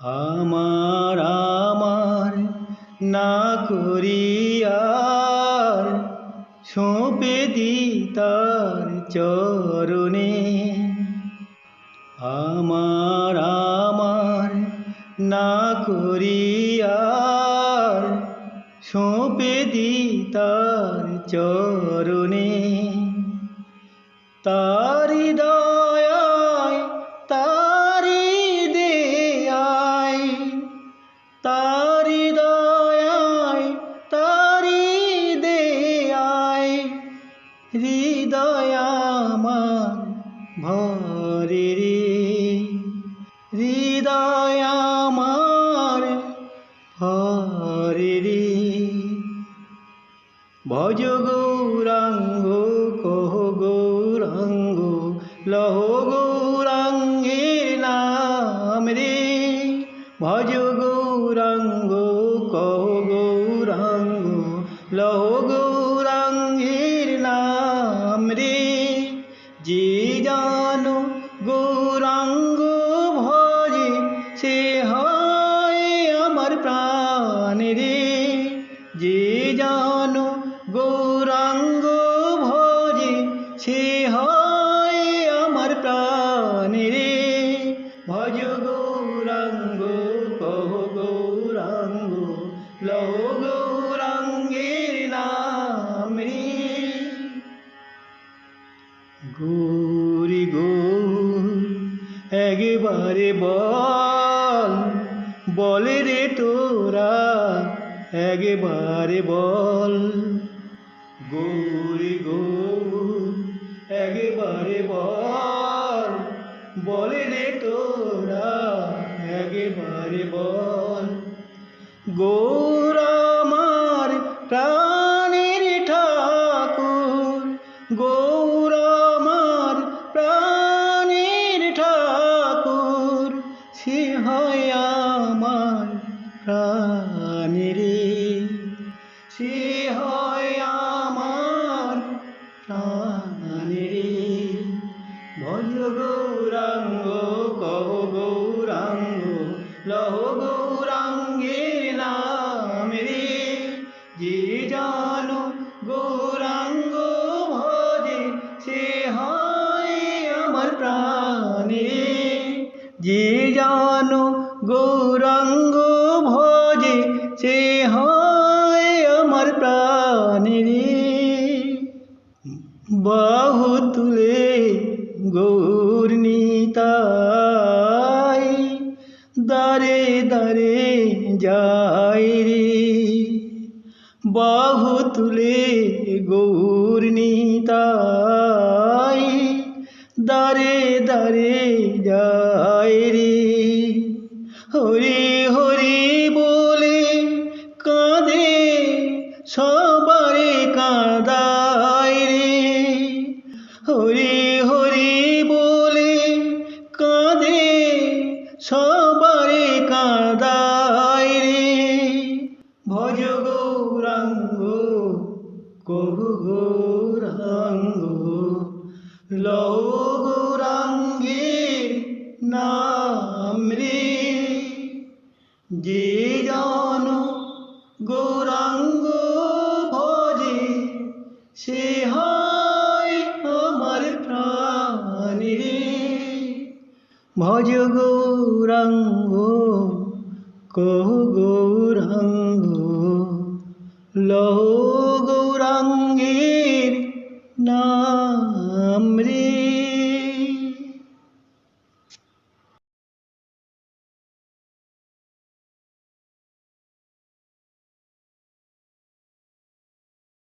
আমার আমার না করিয়ার সঁপে দি তার চরণে। আমার আমার না করিয়ার সঁপে দি তার চরণে। তারি হৃদয় আমার ভরে রে। ভজ গৌরাঙ্গ, কহ গৌরাঙ্গ, লহ গৌরাঙ্গের নাম রে। ভজ গৌরাঙ্গ, কহ গৌরাঙ্গ, লহ যে জানো গৌরাঙ্গ ভজে সে হয় আমার প্রাণ রে। ভজ গৌরাঙ্গ, কহ গৌরাঙ্গ, লহ গৌরাঙ্গের নাম রে। গৌরী গৌর, একবারে বল, বলে রে তোরা একবারে বল। গৌরী গৌর একবারে বল। বলে রে তোরা, একবারে বল। গৌর আমার প্রাণের ঠাকুর। গৌর আমার প্রাণের ঠাকুর। সে আমার প্রাণের প্রাণে যে জানো গৌরাঙ্গ ভজে সে হয় আমার প্রাণে বাহু তুলে গৌর নিতাই দারে দারে যাই রে। বাহু তুলে গৌর নিতাই দারে দারে যায় রে। হরি হরি বলে কাঁদে, সবারে কাঁদায় রে। হরি হরি বলে কাঁদে, সবারে কাঁদায় রে। ভজ গৌরাঙ্গ, কহু গৌরাঙ্গ লৌ গৌরাঙ্গ ভজে সে হয় আমার প্রাণ। রে ভজ গৌরাঙ্গ, কহ গৌরাঙ্গ, লহ গৌরাঙ্গের নাম রে।